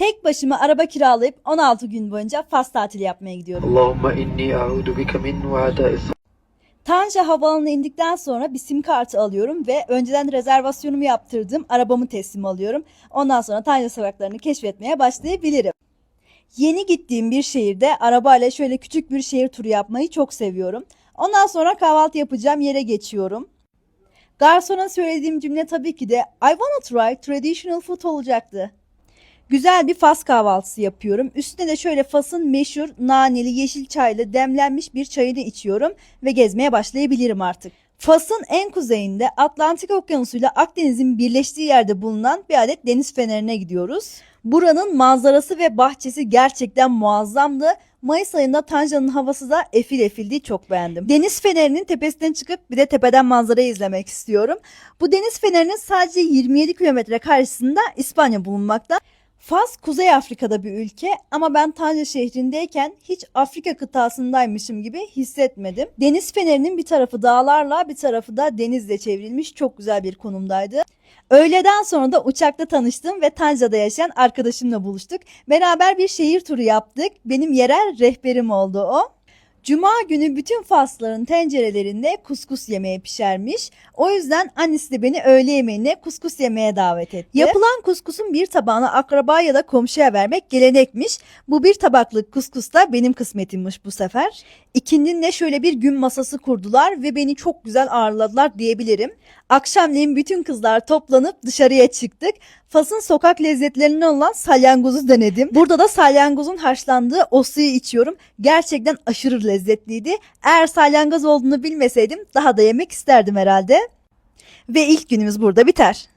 Tek başıma araba kiralayıp 16 gün boyunca Fas tatili yapmaya gidiyorum. Allahümme inni a'udu bike min. Tanja Havaalanı'na indikten sonra bir sim kartı alıyorum ve önceden rezervasyonumu yaptırdığım arabamı teslim alıyorum. Ondan sonra Tanja sokaklarını keşfetmeye başlayabilirim. Yeni gittiğim bir şehirde arabayla şöyle küçük bir şehir turu yapmayı çok seviyorum. Ondan sonra kahvaltı yapacağım yere geçiyorum. Garsona söylediğim cümle tabii ki de I wanna try traditional food olacaktı. Güzel bir Fas kahvaltısı yapıyorum. Üstüne de şöyle Fas'ın meşhur naneli yeşil çaylı demlenmiş bir çayını içiyorum ve gezmeye başlayabilirim artık. Fas'ın en kuzeyinde Atlantik Okyanusu ile Akdeniz'in birleştiği yerde bulunan bir adet deniz fenerine gidiyoruz. Buranın manzarası ve bahçesi gerçekten muazzamdı. Mayıs ayında Tanja'nın havası da efil efildi çok beğendim. Deniz fenerinin tepesinden çıkıp bir de tepeden manzarayı izlemek istiyorum. Bu deniz fenerinin sadece 27 kilometre karşısında İspanya bulunmakta. Fas Kuzey Afrika'da bir ülke ama ben Tanja şehrindeyken hiç Afrika kıtasındaymışım gibi hissetmedim. Deniz fenerinin bir tarafı dağlarla bir tarafı da denizle çevrilmiş çok güzel bir konumdaydı. Öğleden sonra da uçakta tanıştım ve Tanja'da yaşayan arkadaşımla buluştuk. Beraber bir şehir turu yaptık. Benim yerel rehberim oldu o. Cuma günü bütün Fasların tencerelerinde kuskus yemeği pişermiş. O yüzden annesi de beni öğle yemeğine kuskus yemeye davet etti. Yapılan kuskusun bir tabağını akraba ya da komşuya vermek gelenekmiş. Bu bir tabaklık kuskus da benim kısmetimmiş bu sefer. İkindinle şöyle bir gün masası kurdular ve beni çok güzel ağırladılar diyebilirim. Akşamleyin bütün kızlar toplanıp dışarıya çıktık. Fas'ın sokak lezzetlerinden olan salyangozu denedim. Burada da salyangozun haşlandığı o içiyorum. Gerçekten aşırı lezzetliydi. Eğer salyangoz olduğunu bilmeseydim daha da yemek isterdim herhalde. Ve ilk günümüz burada biter.